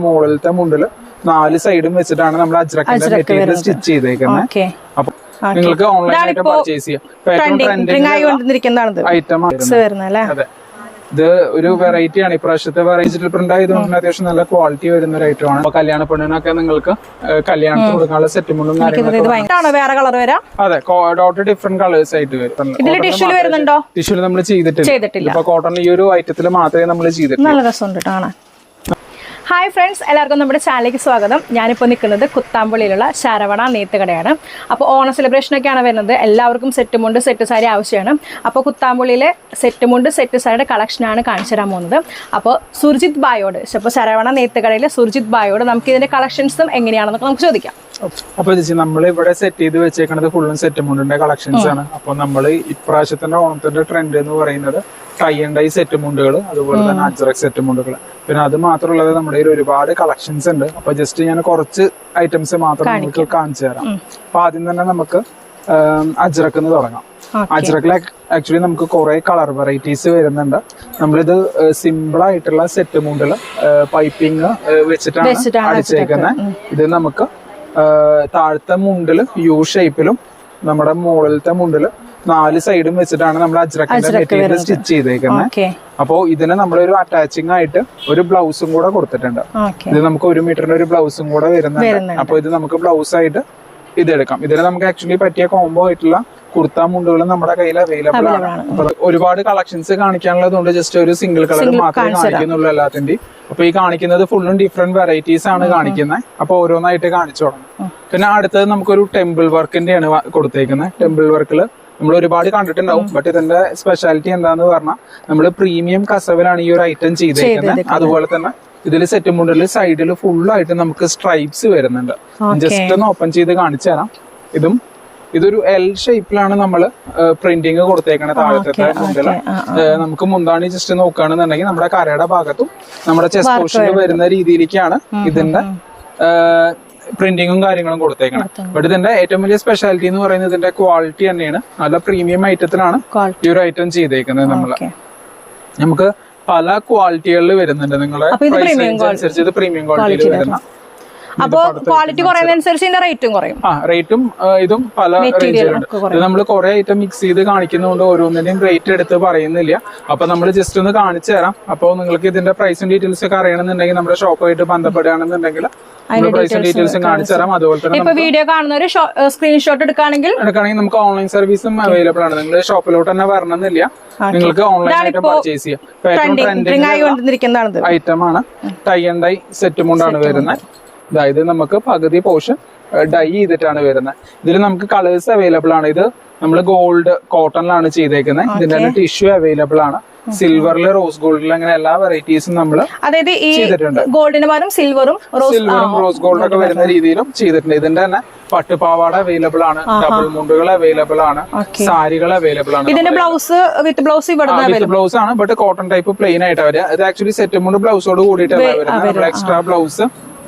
മുകളിലത്തെ മുണ്ടിൽ നാല് സൈഡും വെച്ചിട്ടാണ് നമ്മൾ അജ്രക്കിന്റെ മെറ്റീരിയൽ സ്റ്റിച്ച് ചെയ്തേക്കുന്നത് അപ്പൊ നിങ്ങൾക്ക് ഓൺലൈനായിട്ട് പർച്ചേസ് ചെയ്യാം. ഐറ്റം അതെ. ഇത് ഒരു വെറൈറ്റി ആണ്. ഇപ്രാവശ്യത്തെ വെറൈറ്റി പ്രിന്റ് ആയതുകൊണ്ട് അത്യാവശ്യം നല്ല ക്വാളിറ്റി വരുന്ന ഒരു ഐറ്റം ആണ്. അപ്പൊ കല്യാണ പെണ്ണിനൊക്കെ നിങ്ങൾക്ക് കല്യാണത്തിന് കൊടുക്കാനുള്ള സെറ്റുമുണ്ടും അതെ ഡോട്ട് ഡിഫറെന്റ് കളേഴ്സ് ആയിട്ട് വരും. ടിഷ്യൂൽ നമ്മൾ ചെയ്തിട്ടില്ല. ചെയ്തിട്ടില്ല. ഇപ്പൊ കോട്ടൺ ഈ ഒരു ഐറ്റത്തിൽ മാത്രമേ നമ്മൾ ചെയ്തിട്ടുള്ളൂ നല്ല രസമുണ്ട് കേട്ടോ കാണാൻ ഹായ് ഫ്രണ്ട്സ് എല്ലാവർക്കും നമ്മുടെ ചാനലിലേക്ക് സ്വാഗതം. ഞാനിപ്പോൾ നിൽക്കുന്നത് കുത്താമ്പള്ളിയിലുള്ള ശരവണ നെയ്ത്തുകടയാണ് അപ്പോൾ ഓണ സെലിബ്രേഷനൊക്കെയാണ് വരുന്നത്. എല്ലാവർക്കും സെറ്റ് മുണ്ട് സെറ്റ് സാരി ആവശ്യമാണ്. അപ്പോൾ കുത്താമ്പള്ളിയിലെ സെറ്റ് മുണ്ട് സെറ്റ് സാരിയുടെ കളക്ഷനാണ് കാണിച്ചു തരാൻ പോകുന്നത്. അപ്പോൾ സുർജിത് ബായോട് ഇപ്പോൾ ശരവണ നെയ്ത്തുകടയിലെ സുർജിത് ബായോട് നമുക്ക് ഇതിന്റെ കളക്ഷൻസും എങ്ങനെയാണെന്നൊക്കെ നമുക്ക് ചോദിക്കാം. അപ്പൊ ചേച്ചി നമ്മൾ ഇവിടെ സെറ്റ് ചെയ്ത് വെച്ചേക്കുന്നത് ഫുള്ളും സെറ്റ് മുണ്ടിന്റെ കളക്ഷൻസ് ആണ്. അപ്പൊ നമ്മൾ ഇപ്രാവശ്യത്തിന്റെ ഓണത്തിന്റെ ട്രെൻഡ് എന്ന് പറയുന്നത് ടൈ ആൻഡ് ഐ സെറ്റ് മുണ്ടുകൾ അതുപോലെ തന്നെ അജ്രക് സെറ്റ് മുണ്ടുകൾ പിന്നെ അത് മാത്രമുള്ളത് നമ്മുടെ കയ്യിൽ ഒരുപാട് കളക്ഷൻസ് ഉണ്ട്. അപ്പൊ ജസ്റ്റ് ഞാൻ കുറച്ച് ഐറ്റംസ് മാത്രം നിങ്ങൾക്ക് കാണിച്ചു തരാം. അപ്പൊ ആദ്യം തന്നെ നമുക്ക് അജ്രക്ക് എന്ന് തുടങ്ങാം. അജ്രക്കിൽ ആക്ച്വലി നമുക്ക് കുറെ കളർ വെറൈറ്റീസ് വരുന്നുണ്ട്. നമ്മളിത് സിമ്പിൾ ആയിട്ടുള്ള സെറ്റ് മുണ്ടുകൾ പൈപ്പിംഗ് വെച്ചിട്ടാണ് അടിച്ചേക്കുന്നത് ഇത് നമുക്ക് താഴത്തെ മുണ്ടിൽ യു ഷേപ്പിലും നമ്മുടെ മുകളിലത്തെ മുണ്ടിൽ നാല് സൈഡും വെച്ചിട്ടാണ് നമ്മൾ അജ്രക്കിന്റെ മെറ്റീരിയൽ സ്റ്റിച്ച് ചെയ്തേക്കുന്നത് അപ്പോ ഇതിന് നമ്മളൊരു അറ്റാച്ചിങ് ആയിട്ട് ഒരു ബ്ലൗസും കൂടെ കൊടുത്തിട്ടുണ്ട്. ഇത് നമുക്ക് ഒരു മീറ്ററിന്റെ ഒരു ബ്ലൗസും കൂടെ വരുന്നുണ്ട്. അപ്പൊ ഇത് നമുക്ക് ബ്ലൗസ് ആയിട്ട് ഇത് എടുക്കാം ഇതിന് നമുക്ക് ആക്ച്വലി പറ്റിയ കോംബോ ആയിട്ടുള്ള കുർത്ത മുണ്ടുകൾ നമ്മുടെ കയ്യിൽ അവൈലബിൾ ആണ്. ഒരുപാട് കളക്ഷൻസ് കാണിക്കാനുള്ളതുകൊണ്ട് ജസ്റ്റ് ഒരു സിംഗിൾ കളർ മാത്രമേ കാണിക്കുന്നുള്ളൂ എല്ലാത്തിന്റെ അപ്പൊ ഈ കാണിക്കുന്നത് ഫുള്ളും ഡിഫറെന്റ് വെറൈറ്റീസ് ആണ് കാണിക്കുന്നത് അപ്പൊ ഓരോന്നായിട്ട് കാണിച്ചു തുടങ്ങും പിന്നെ അടുത്തത് നമുക്കൊരു ടെമ്പിൾ വർക്കിന്റെ ആണ് കൊടുത്തേക്കുന്നത് ടെമ്പിൾ വർക്കിൽ നമ്മൾ ഒരുപാട് കണ്ടിട്ടുണ്ടാവും. ബട്ട് ഇതിന്റെ സ്പെഷ്യാലിറ്റി എന്താന്ന് പറഞ്ഞാൽ നമ്മൾ പ്രീമിയം കസവിലാണ് ഈ ഒരു ഐറ്റം ചെയ്തേക്കുന്നത് അതുപോലെ തന്നെ ഇതിൽ സെറ്റ് മുണ്ടിൽ സൈഡിൽ ഫുള്ളായിട്ട് നമുക്ക് സ്ട്രൈപ്സ് വരുന്നുണ്ട്. ജസ്റ്റ് ഒന്ന് ഓപ്പൺ ചെയ്ത് കാണിച്ചു തരാം. ഇതും ഇതൊരു എൽ ഷേപ്പിലാണ് നമ്മൾ പ്രിന്റിങ് കൊടുത്തേക്കണത് താഴത്തെ മുണ്ടിൽ നമുക്ക് മുന്താണി ജസ്റ്റ് നോക്കുകയാണെന്നുണ്ടെങ്കിൽ നമ്മുടെ കരയുടെ ഭാഗത്തും നമ്മുടെ ചെസ്റ്റ് പോർഷനിൽ വരുന്ന രീതിയിലേക്കാണ് ഇതിന്റെ പ്രിന്റിങ്ങും കാര്യങ്ങളും കൊടുത്തേക്കണം ബട്ട് ഇതിന്റെ ഏറ്റവും വലിയ സ്പെഷ്യാലിറ്റി എന്ന് പറയുന്നത് ഇതിന്റെ ക്വാളിറ്റി തന്നെയാണ്. നല്ല പ്രീമിയം ഐറ്റത്തിലാണ് ഈ ഒരു ഐറ്റം ചെയ്തേക്കുന്നത് നമ്മൾ. നമുക്ക് പല ക്വാളിറ്റികളിൽ വരുന്നുണ്ട് നിങ്ങളെ പ്രൈസ് അനുസരിച്ച് ഇത് പ്രീമിയം ക്വാളിറ്റിയിൽ വരുന്ന അപ്പോൾ ക്വാളിറ്റി കുറയുന്നതനുസരിച്ച് ഇതിന്റെ റേറ്റും കുറയും. ആ റേറ്റും ഇതും പല റേഞ്ചിലുണ്ട് നമ്മൾ കുറെ ഐറ്റം മിക്സ് ചെയ്ത് കാണിക്കുന്നതുകൊണ്ട് ഓരോന്നിന്റെയും റേറ്റ് എടുത്ത് പറയുന്നില്ല. അപ്പൊ നമ്മൾ ജസ്റ്റ് ഒന്ന് കാണിച്ചു തരാം. അപ്പോൾ നിങ്ങൾക്ക് ഇതിന്റെ പ്രൈസും ഡീറ്റെയിൽസ് ഒക്കെ അറിയണമെന്നുണ്ടെങ്കിൽ നമ്മുടെ ഷോപ്പുമായിട്ട് ബന്ധപ്പെടുകയാണെന്നുണ്ടെങ്കിൽ നമ്മൾ പ്രൈസും ഡീറ്റെയിൽസും കാണിച്ചു തരാം. അതുപോലെ തന്നെ ഇപ്പൊ വീഡിയോ കാണുന്നവര് സ്ക്രീൻഷോട്ട് എടുക്കുകയാണെങ്കിൽ എടുക്കുകയാണെങ്കിൽ നമുക്ക് ഓൺലൈൻ സർവീസും അവൈലബിൾ ആണ്. നിങ്ങൾ ഷോപ്പിലോട്ട് തന്നെ വരണമെന്നില്ല. നിങ്ങൾക്ക് ഓൺലൈൻ ആയിട്ട് പർച്ചേസ് ചെയ്യാം. ഐറ്റം ആണ്. ടൈ ആൻഡ് ഡൈ സെറ്റ് കൊണ്ടാണ് വരുന്നത്. അതായത് നമുക്ക് പകുതി പോർഷൻ ഡൈ ചെയ്തിട്ടാണ് വരുന്നത് ഇതിൽ നമുക്ക് കളേഴ്സ് അവൈലബിൾ ആണ്. ഇത് നമ്മൾ ഗോൾഡ് കോട്ടണിലാണ് ചെയ്തേക്കുന്നത് ഇതിന്റെ ടിഷ്യൂ അവൈലബിൾ ആണ്. സിൽവറിൽ റോസ് ഗോൾഡിൽ അങ്ങനെ എല്ലാ വെറൈറ്റീസും നമ്മൾ അതായത് ഈ ഗോൾഡിന് പകരം സിൽവറും റോസ് സിൽവറും റോസ് ഗോൾഡ് ഒക്കെ വരുന്ന രീതിയിലും ചെയ്തിട്ടുണ്ട്. ഇതിന്റെ തന്നെ പട്ടുപാവാട അവൈലബിൾ ആണ്. ഡബിൾ മുണ്ടുകൾ അവൈലബിൾ ആണ്. സാരികൾ അവൈലബിൾ ആണ് ഇതിന്റെ blouse with blouse with blouse ആണ്. ബട്ട് കോട്ടൺ ടൈപ്പ് പ്ലെയിൻ ആയിട്ട് വരിക ഇത് ആക്ച്വലി സെറ്റ് മുണ്ട് ബ്ലൗസോട് കൂടിയിട്ടാണ് വരുന്നത് എക്സ്ട്രാ ബ്ലൗസ്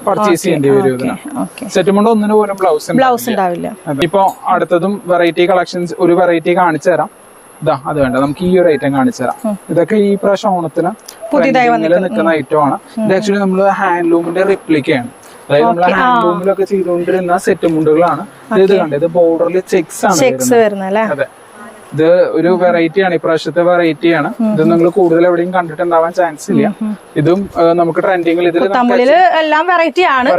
പർച്ചേസ് ചെയ്യേണ്ടി വരും സെറ്റുമുണ്ട് ഒന്നിനു പോലും ബ്ലൗസ് ബ്ലൗസ് ഉണ്ടാവില്ല. ഇപ്പൊ അടുത്തതും വെറൈറ്റി കളക്ഷൻസ് ഒരു വെറൈറ്റി കാണിച്ചു തരാം. ഇതാ അത് വേണ്ട നമുക്ക് ഈ ഒരു ഐറ്റം കാണിച്ചു തരാം. ഇതൊക്കെ ഈ പ്രാവശ്യം ഓണത്തിന് പുതിയതായി നിൽക്കുന്ന ഐറ്റം ആണ്. ഇത് ആക്ച്വലി നമ്മൾ ഹാൻഡ്ലൂമിന്റെ റിപ്ലിക്കയാണ് അതായത് നമ്മൾ ഹാൻഡ്ലൂമിലൊക്കെ ചെയ്തുകൊണ്ടിരുന്ന സെറ്റ് മുണ്ടുകളാണ്. ഇത് കണ്ടത് ബോർഡറിൽ ചെക്സ് ആണ് വരുന്നത്. ചെക്സ് വരുന്നല്ലേ അതെ. ഇത് ഒരു വെറൈറ്റി ആണ് ഇപ്രാവശ്യത്തെ വെറൈറ്റി ആണ്. ഇത് നിങ്ങൾ കൂടുതൽ എവിടെയും കണ്ടിട്ടുണ്ടാവാൻ ചാൻസ് ഇല്ല. ഇതും നമുക്ക് ട്രെൻഡിങ്ങിൽ ഇതിൽ തമിഴിൽ എല്ലാം വെറൈറ്റി ആണ്.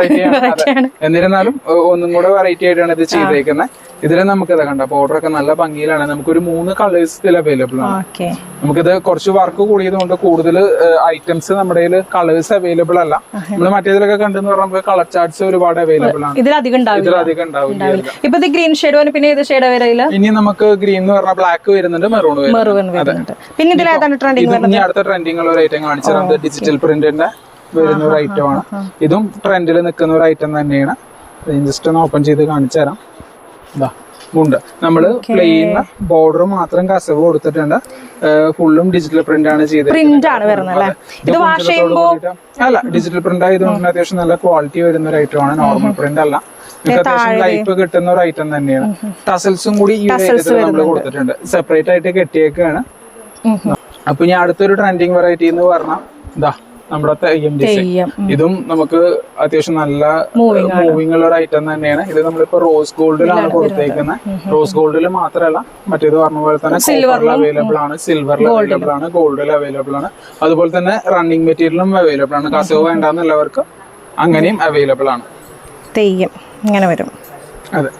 എന്നിരുന്നാലും ഒന്നും കൂടെ വെറൈറ്റി ആയിട്ടാണ് ഇത് ചെയ്തേക്കുന്നത് ഇതിൽ നമുക്ക് ഇത് കണ്ട ബോർഡർ ഒക്കെ നല്ല ഭംഗിയിലാണ്. നമുക്കൊരു മൂന്ന് കളേഴ്സ് ഇതിൽ അവൈലബിൾ ആണ്. നമുക്കിത് കുറച്ച് വർക്ക് കൂടിയത് കൊണ്ട് കൂടുതൽ ഐറ്റംസ് നമ്മുടെ കളേഴ്സ് അവൈലബിൾ അല്ല. നമ്മൾ മറ്റേതിലൊക്കെ കണ്ടെന്ന് പറഞ്ഞാൽ നമുക്ക് കളർ ചാർട്ട്സ് ഒരുപാട് അവൈലബിൾ ആണ്. ഇതിലധികം ഇപ്പൊ ഗ്രീൻ ഷെയ്ഡ് പിന്നെ ഏത് ഷെയ്ഡ് വരയില്ല ഇനി നമുക്ക് ഗ്രീൻ എന്ന് പറഞ്ഞാൽ ബ്ലാക്ക് വരുന്നുണ്ട് മെറൂൺ വരുന്നുണ്ട്. പിന്നെ ഇതിലേതാണ് ട്രെൻഡിങ് അടുത്ത ട്രെൻഡിങ് ഉള്ള ഒരു ഐറ്റം കാണിച്ചു തരാം. ഡിജിറ്റൽ പ്രിന്റിന്റെ വരുന്ന ഒരു ഐറ്റമാണ് ആണ്. ഇതും ട്രെൻഡിൽ നിൽക്കുന്ന ഒരു ഐറ്റം തന്നെയാണ്. ജസ്റ്റ് ഒന്ന് ഓപ്പൺ ചെയ്ത് കാണിച്ചു തരാം. ഇതാ ഉണ്ട്. നമ്മൾ പ്ലെയിൻ ബോർഡർ മാത്രം കസവ് കൊടുത്തിട്ടുണ്ട്. ഫുള്ളും ഡിജിറ്റൽ പ്രിന്റ് ആണ് ചെയ്തത് പ്രിന്റ് ആണ് വരുന്നത് ഇത് വാഷ് ചെയ്യുമ്പോൾ അല്ല ഡിജിറ്റൽ പ്രിന്റ് ആയതുകൊണ്ട് അത്യാവശ്യം നല്ല ക്വാളിറ്റി വരുന്ന ഒരു ഐറ്റം ആണ്. നോർമൽ പ്രിന്റ് അല്ല. ലൈഫ് കിട്ടുന്ന ഒരു ഐറ്റം തന്നെയാണ്. ടസൽസും കൂടി ഈ നമ്മൾ കൊടുത്തിട്ടുണ്ട്. സെപ്പറേറ്റ് ആയിട്ട് കെട്ടിയേക്കാണ്. അപ്പൊ ഇനി അടുത്തൊരു ട്രെൻഡിങ് വെറൈറ്റി എന്ന് പറഞ്ഞാൽ ഇതാ നമ്മുടെ തെയ്യം ഡിസൈൻ ഇതും നമുക്ക് അത്യാവശ്യം നല്ല മൂവിംഗ് ഉള്ള ഒരു ഐറ്റം തന്നെയാണ്. ഇത് നമ്മളിപ്പോ റോസ് ഗോൾഡിലാണ് കൊടുത്തേക്കുന്നത് റോസ് ഗോൾഡിൽ മാത്രമല്ല മറ്റേത് പറഞ്ഞ പോലെ തന്നെ സിൽവറിൽ അവൈലബിൾ ആണ്. സിൽവറിൽ അവൈലബിൾ ആണ്. ഗോൾഡിൽ അവൈലബിൾ ആണ്. അതുപോലെ തന്നെ റണ്ണിങ് മെറ്റീരിയലും അവൈലബിൾ ആണ്. കസവ് വേണ്ടെന്നുള്ളവർക്ക് അങ്ങനെയും അവൈലബിൾ ആണ്. തെയ്യം. ഇങ്ങനെ വരും. അതെ.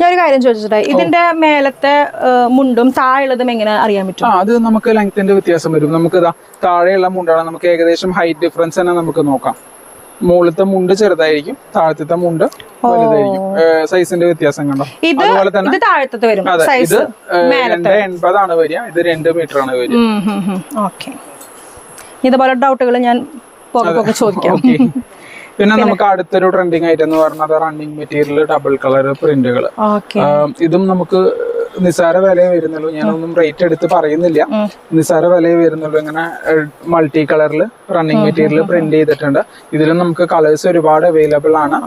ഞാനൊരു കാര്യം ചോദിച്ചിട്ടെ ഇതിന്റെ മേലത്തെ മുണ്ടും താഴെയുള്ളതും എങ്ങനെ അറിയാൻ പറ്റും? അത് നമുക്ക് ലെങ്ത്തിന്റെ വ്യത്യാസം വരും. നമുക്ക് താഴെയുള്ള മുണ്ടാണ് നമുക്ക് ഏകദേശം ഹൈറ്റ് ഡിഫറൻസ് തന്നെ നമുക്ക് നോക്കാം. മുകളിലത്തെ മുണ്ട് ചെറുതായിരിക്കും താഴത്തെ മുണ്ട് വലുതായിരിക്കും. സൈസിന്റെ വ്യത്യാസം കണ്ടോ? ഇത് അതുപോലെ തന്നെ താഴത്തെ വരും അതെ ഇത് സൈസ് രണ്ട് എൺപതാണ് വരിക ഇത് രണ്ട് മീറ്റർ ആണ് വരിക ഓക്കെ. ഇതുപോലെ ഡൗട്ടുകൾ ഞാൻ പോകെ ചോദിക്കാം. പിന്നെ നമുക്ക് അടുത്തൊരു ട്രെൻഡിങ് ആയിട്ട് എന്ന് പറഞ്ഞത് റണ്ണിങ് മെറ്റീരിയൽ ഡബിൾ കളർ പ്രിന്റുകൾ ഇതും നമുക്ക് നിസാര വില വരുന്നുള്ളൂ. ഞാനൊന്നും റേറ്റ് എടുത്ത് പറയുന്നില്ല. നിസാര വില വരുന്നുള്ളൂ. ഇങ്ങനെ മൾട്ടി കളറിൽ റണ്ണിങ് മെറ്റീരിയൽ പ്രിന്റ് ചെയ്തിട്ടുണ്ട്. ഇതിലും നമുക്ക് കളേഴ്സ് ഒരുപാട് അവൈലബിൾ ആണ്.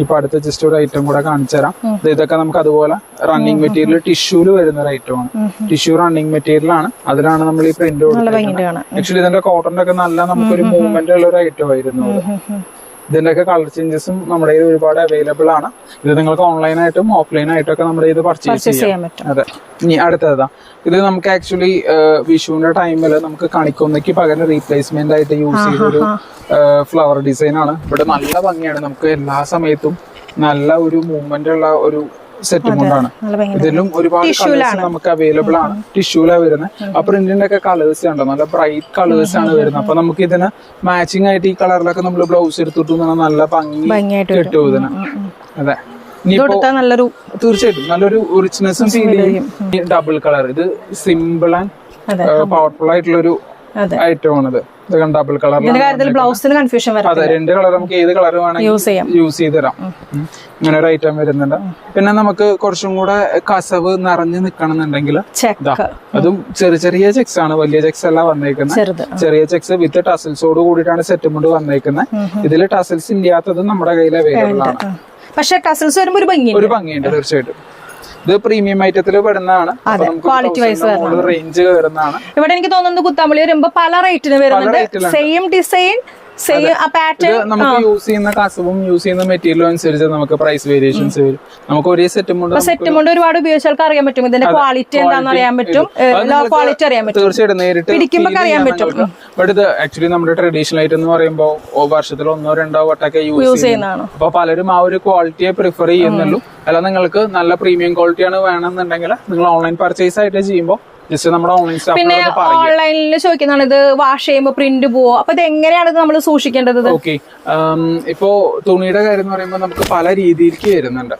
ഇപ്പൊ അടുത്ത ജസ്റ്റ് ഒരു ഐറ്റം കൂടെ കാണിച്ചു തരാം. ഇതൊക്കെ നമുക്ക് അതുപോലെ റണ്ണിങ് മെറ്റീരിയൽ ടിഷ്യൂൽ വരുന്ന ഒരു ഐറ്റം ആണ്. ടിഷ്യൂ റണ്ണിങ് മെറ്റീരിയൽ ആണ്. അതിലാണ് നമ്മൾ ഈ പ്രിന്റ് കൊടുക്കുന്നത് ആക്ച്വലി ഇതിന്റെ കോട്ടന്റെ ഒക്കെ നല്ല നമുക്കൊരു മൂവ്മെന്റ് ഉള്ള ഒരു ഐറ്റം ആയിരുന്നു ഇത്. ഇതിന്റെ ഒക്കെ കളർ ചേഞ്ചസും നമ്മുടെ കയ്യിൽ ഒരുപാട് അവൈലബിൾ ആണ്. ഇത് നിങ്ങൾക്ക് ഓൺലൈനായിട്ടും ഓഫ്ലൈനായിട്ടും ഒക്കെ നമ്മുടെ ഇത് പർച്ചേസ് ചെയ്യാം. പറ്റും. അതെ. ഇനി അടുത്തതാ. ഇത് നമുക്ക് ആക്ച്വലി വിഷുവിന്റെ ടൈമിൽ നമുക്ക് കണിക്കൊന്നയ്ക്ക് പകരം റീപ്ലേസ്മെന്റ് ആയിട്ട് യൂസ് ചെയ്തൊരു ഫ്ലവർ ഡിസൈൻ ആണ്. ഇവിടെ നല്ല ഭംഗിയാണ്. നമുക്ക് എല്ലാ സമയത്തും നല്ല ഒരു മൂവ്മെന്റ് ഉള്ള ഒരു സെറ്റ് കൊണ്ടാണ് ഇതിലും ഒരുപാട് കളേഴ്സ് നമുക്ക് അവൈലബിൾ ആണ്. ടിഷ്യൂലാ വരുന്നത് ആ പ്രിന്റിന്റെ ഒക്കെ കളേഴ്സ് ഉണ്ടോ നല്ല ബ്രൈറ്റ് കളേഴ്സ് ആണ് വരുന്നത് അപ്പൊ നമുക്ക് ഇതിന് മാച്ചിങ് ആയിട്ട് ഈ കളറിലൊക്കെ നമ്മൾ ബ്ലൗസ് എടുത്തിട്ട് നല്ല ഭംഗി കിട്ടും. ഇതിന്. അതെ. നല്ലൊരു തീർച്ചയായിട്ടും നല്ലൊരു റിച്ച്നെസ്സും ഫീൽ ചെയ്യും. ഡബിൾ കളർ ഇത് സിമ്പിൾ ആൻഡ് പവർഫുൾ ആയിട്ടുള്ള ഒരു ഐറ്റം ആണിത്. ഡബിൾ കളർ ബ്ലൗസിന് കൺഫ്യൂഷൻ അതെ രണ്ട് കളർ നമുക്ക് ഏത് കളർ വേണമെങ്കിൽ യൂസ് ചെയ്യാം. യൂസ് ചെയ്ത് തരാം ഇങ്ങനെ ഒരു ഐറ്റം വരുന്നുണ്ട്. പിന്നെ നമുക്ക് കുറച്ചും കൂടെ കസവ് നിറഞ്ഞു നിൽക്കണമെന്നുണ്ടെങ്കിൽ അതും ചെറിയ ചെറിയ ചെക്സ് ആണ്. വലിയ ചെക്സ് അല്ല വന്നേക്കുന്നത്. ചെറിയ ചെക്സ് വിത്ത് ടസൽസോട് കൂടിയിട്ടാണ് സെറ്റുമുണ്ട് വന്നേക്കുന്നത്. ഇതിൽ ടസൽസ് ഇല്ലാത്തതും നമ്മുടെ കയ്യിൽ അവൈലബിൾ ആണ്. പക്ഷെ ടസൽസ് വരുമ്പോൾ ഒരു ഭംഗിയുണ്ട് തീർച്ചയായിട്ടും. ഇത് പ്രീമിയം ഐറ്റത്തിൽ പെടുന്നതാണ്. ക്വാളിറ്റി വൈസ് റേഞ്ച് വരുന്നതാണ്. ഇവിടെ എനിക്ക് തോന്നുന്നത് കുത്താമ്പളി വരുമ്പോ പല റേറ്റിന് വരുന്നുണ്ട്. സെയിം ഡിസൈൻ നമുക്ക് യൂസ് ചെയ്യുന്ന കസവും യൂസ് ചെയ്യുന്ന മെറ്റീരിയലും അനുസരിച്ച് നമുക്ക് പ്രൈസ് വേരിയേഷൻസ് വരും. നമുക്ക് ഒരേ സെറ്റും കൊണ്ട് സെറ്റ് കൊണ്ട് ഒരുപാട് ഉപയോഗിച്ചാൽ അറിയാൻ പറ്റും. ഇതിന്റെ ക്വാളിറ്റി എന്താണെന്ന് അറിയാൻ പറ്റും. ലോ ക്വാളിറ്റി അറിയാൻ പറ്റും. തീർച്ചയായിട്ടും നേരിട്ട് അറിയാൻ പറ്റും. ബട്ട് ഇത് ആക്ച്വലി നമ്മുടെ ട്രഡീഷണൽ ആയിട്ട് എന്ന് പറയുമ്പോൾ വർഷത്തിൽ ഒന്നോ രണ്ടോ വട്ടൊക്കെ യൂസ് ചെയ്യുന്നത്. ചെയ്യുന്നതാണ്. അപ്പൊ പലരും ആ ഒരു ക്വാളിറ്റിയെ പ്രിഫർ ചെയ്യുന്നുള്ളൂ. അല്ല നിങ്ങൾക്ക് നല്ല പ്രീമിയം ക്വാളിറ്റിയാണ് വേണമെന്നുണ്ടെങ്കിൽ നിങ്ങൾ ഓൺലൈൻ പർച്ചേസ് ആയിട്ട് ചെയ്യുമ്പോൾ പിന്നെ ഓൺലൈനിൽ ചോദിക്കുന്നതാണ് ഇത് വാഷ് ചെയ്യുമ്പോൾ പ്രിന്റ് പോവോ? അപ്പൊ ഇത് എങ്ങനെയാണ് ഇത്? നമ്മൾ സൂക്ഷിക്കേണ്ടത്? ഓക്കെ ഇപ്പോ തുണിയുടെ കാര്യം എന്ന് പറയുമ്പോൾ നമുക്ക് പല രീതിയിലേക്ക് വരുന്നുണ്ട്.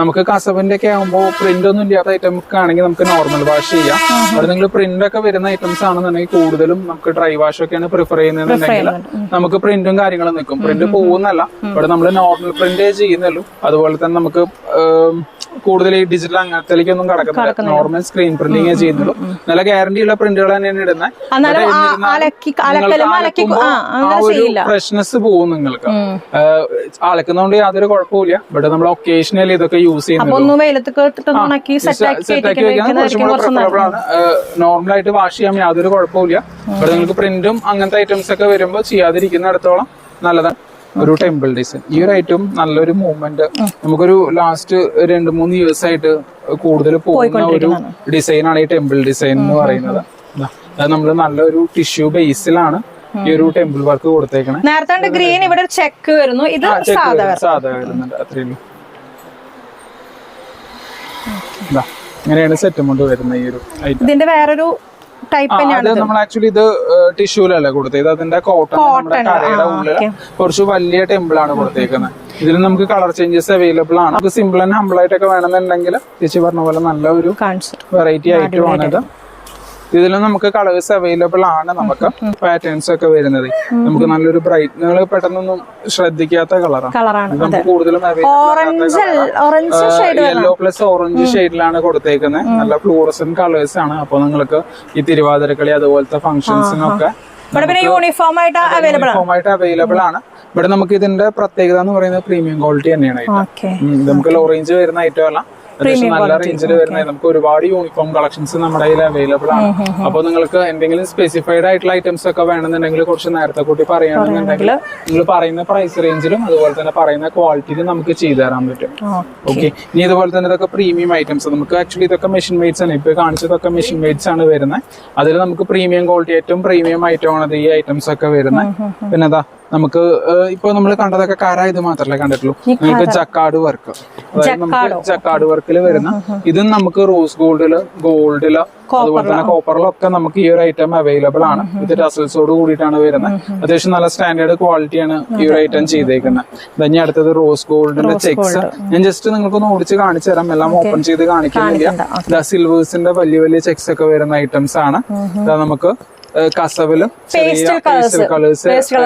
നമുക്ക് കസവിന്റെ ഒക്കെ ആകുമ്പോൾ പ്രിന്റ് ഒന്നും ഇല്ലാത്ത ഐറ്റംസ് ആണെങ്കിൽ നമുക്ക് നോർമൽ വാഷ് ചെയ്യാം. അവിടെ നിങ്ങൾ പ്രിന്റ് ഒക്കെ വരുന്ന ഐറ്റംസ് ആണെന്നുണ്ടെങ്കിൽ കൂടുതലും നമുക്ക് ഡ്രൈ വാഷ് ഒക്കെയാണ് പ്രിഫർ ചെയ്യുന്നതെന്നുണ്ടെങ്കിൽ നമുക്ക് പ്രിന്റും കാര്യങ്ങളും നിൽക്കും. പ്രിന്റ് പോകുന്നല്ല. ഇവിടെ നമ്മൾ നോർമൽ പ്രിന്റേ ചെയ്യുന്നുള്ളൂ. അതുപോലെ തന്നെ നമുക്ക് കൂടുതൽ ഈ ഡിജിറ്റൽ അങ്ങനത്തേക്കൊന്നും കടക്കുന്നില്ല. നോർമൽ സ്ക്രീൻ പ്രിന്റിങ് ചെയ്യുന്നുള്ളൂ നല്ല ഗ്യാരണ്ടി ഉള്ള പ്രിന്റുകൾ തന്നെയാണ് ഇടുന്നത് ഫ്രഷ്നെസ് പോകും നിങ്ങൾക്ക് അലക്കുന്നതുകൊണ്ട് യാതൊരു കുഴപ്പമില്ല ഇവിടെ നമ്മൾ ഒക്കേഷണലി ഇതൊക്കെ യൂസ് ചെയ്യുന്നുണ്ട് നോർമൽ ആയിട്ട് വാഷ് ചെയ്യാൻ യാതൊരു കുഴപ്പമില്ല ഇവിടെ നിങ്ങൾക്ക് പ്രിന്റും അങ്ങനത്തെ ഐറ്റംസ് ഒക്കെ വരുമ്പോൾ ചെയ്യാതിരിക്കുന്നിടത്തോളം നല്ലതാണ്. ഒരു ടെമ്പിൾ ഡിസൈൻ ഈ ഒരു ഐറ്റം നല്ലൊരു മൂവ്മെന്റ് നമുക്കൊരു ലാസ്റ്റ് രണ്ട് മൂന്ന് ഇയേഴ്സ് ആയിട്ട് കൂടുതൽ പോകുന്ന ഒരു ഡിസൈൻ ആണ് ഈ ടെമ്പിൾ ഡിസൈൻ എന്ന് പറയുന്നത്. നമ്മൾ നല്ലൊരു ടിഷ്യൂ ബേസിലാണ് ഈ ഒരു ടെമ്പിൾ വർക്ക് കൊടുത്തേക്കണേ. നേരത്തെ ഗ്രീൻ ഇവിടെ ചെക്ക് വരുന്നു. ഇത് സാധാരണ സാധാ വരുന്നത് വരുന്നുണ്ട്. അത്രയേ ദാ, ഇങ്ങനെയാണ് സെറ്റും കൊണ്ട് വരുന്ന ഈ ഒരു ഐറ്റം ഇതിന്റെ വേറൊരു ടൈപ്പ് തന്നെയാണ് നമ്മൾ ആക്ച്വലി ഇത് ടിഷ്യൂലല്ല കൊടുത്തത്? ഇത് അതിന്റെ കോട്ടൺ നമ്മുടെ ഉള്ളിൽ കുറച്ച് വലിയ ടെമ്പിൾ ആണ് കൊടുത്തേക്കുന്നത് ഇതിൽ നമുക്ക് കളർ ചേഞ്ചസ് അവൈലബിൾ ആണ്. നമുക്ക് സിമ്പിൾ ആൻഡ് ഹമ്പിൾ ആയിട്ടൊക്കെ വേണമെന്നുണ്ടെങ്കിൽ ചേച്ചി പറഞ്ഞ പോലെ നല്ല ഒരു വെറൈറ്റി ഐറ്റം ആണിത് ഇതിലും നമുക്ക് കളേഴ്സ് അവൈലബിൾ ആണ് നമുക്ക് പാറ്റേൺസ് ഒക്കെ വരുന്നത്. നമുക്ക് നല്ലൊരു ബ്രൈറ്റ് നിങ്ങൾ പെട്ടെന്നൊന്നും ശ്രദ്ധിക്കാത്ത കളറാണ് നമുക്ക് കൂടുതലും യെല്ലോ പ്ലസ് ഓറഞ്ച് ഷെയ്ഡിലാണ് കൊടുത്തേക്കുന്നത് നല്ല ഫ്ലൂറസൻ കളേഴ്സ് ആണ്. അപ്പൊ നിങ്ങൾക്ക് ഈ തിരുവാതിരക്കളി അതുപോലത്തെ ഫംഗ്ഷൻസിനൊക്കെ യൂണിഫോം ആയിട്ട് അവൈലബിൾ ആണ്. ഇവിടെ നമുക്ക് ഇതിന്റെ പ്രത്യേകത എന്ന് പറയുന്നത് പ്രീമിയം ക്വാളിറ്റി തന്നെയാണ് നമുക്ക് ലോ റേഞ്ച് വരുന്ന ഐറ്റം അല്ല. അത്യാവശ്യം നല്ല റേഞ്ചിൽ വരുന്ന നമുക്ക് ഒരുപാട് യൂണിഫോം കളക്ഷൻസ് നമ്മുടെ കയ്യിൽ അവൈലബിൾ ആണ്. അപ്പൊ നിങ്ങൾക്ക് എന്തെങ്കിലും സ്പെസിഫൈഡ് ആയിട്ടുള്ള ഐറ്റംസ് ഒക്കെ വേണമെന്നുണ്ടെങ്കിൽ കുറച്ച് നേരത്തെ കൂട്ടി പറയുകയാണെന്നുണ്ടെങ്കിൽ നിങ്ങൾ പറയുന്ന പ്രൈസ് റേഞ്ചിലും അതുപോലെ തന്നെ പറയുന്ന ക്വാളിറ്റിയിലും നമുക്ക് ചെയ്തു തരാൻ പറ്റും. ഓക്കെ ഇനി ഇതുപോലെ തന്നെ ഇതൊക്കെ പ്രീമിയം ഐറ്റംസ് നമുക്ക് ആക്ച്വലി ഇതൊക്കെ മെഷീൻ മെയ്ഡ്സ് ആണ്. ഇപ്പൊ കാണിച്ചതൊക്കെ മെഷീൻ മെയ്ഡ്സ് ആണ് വരുന്നത്. അതിൽ നമുക്ക് പ്രീമിയം ക്വാളിറ്റി ഏറ്റവും പ്രീമിയം ഐറ്റം ആണ് ഈ ഐറ്റംസ് ഒക്കെ വരുന്നത്. പിന്നെ അതാ നമുക്ക് ഇപ്പൊ നമ്മൾ കണ്ടതൊക്കെ കര ഇത് മാത്രല്ലേ കണ്ടിട്ടുള്ളൂ. നമുക്ക് ചക്കാട് വർക്ക്. അതായത് നമുക്ക് ജക്കാട്? വർക്കിൽ വരുന്ന ഇതും നമുക്ക് റോസ് ഗോൾഡിൽ ഗോൾഡിൽ അതുപോലെ തന്നെ കോപ്പറിലൊക്കെ നമുക്ക് ഈ ഒരു ഐറ്റം അവൈലബിൾ ആണ്. ഇത് ടസൽസോട് കൂടിയിട്ടാണ് വരുന്നത്. അത്യാവശ്യം നല്ല സ്റ്റാൻഡേർഡ് ക്വാളിറ്റിയാണ് ഈ ഒരു ഐറ്റം ചെയ്തേക്കുന്നത് ഇനി അടുത്തത് റോസ് ഗോൾഡിന്റെ ചെക്സ് ഞാൻ ജസ്റ്റ് നിങ്ങൾക്ക് ഒന്ന് ഓടിച്ച് കാണിച്ചു തരാം. എല്ലാം ഓപ്പൺ ചെയ്ത് കാണിക്കുന്നില്ല. സിൽവേഴ്സിന്റെ വലിയ വലിയ ചെക്സ് ഒക്കെ വരുന്ന ഐറ്റംസ് ആണ്. നമുക്ക് കസവിലും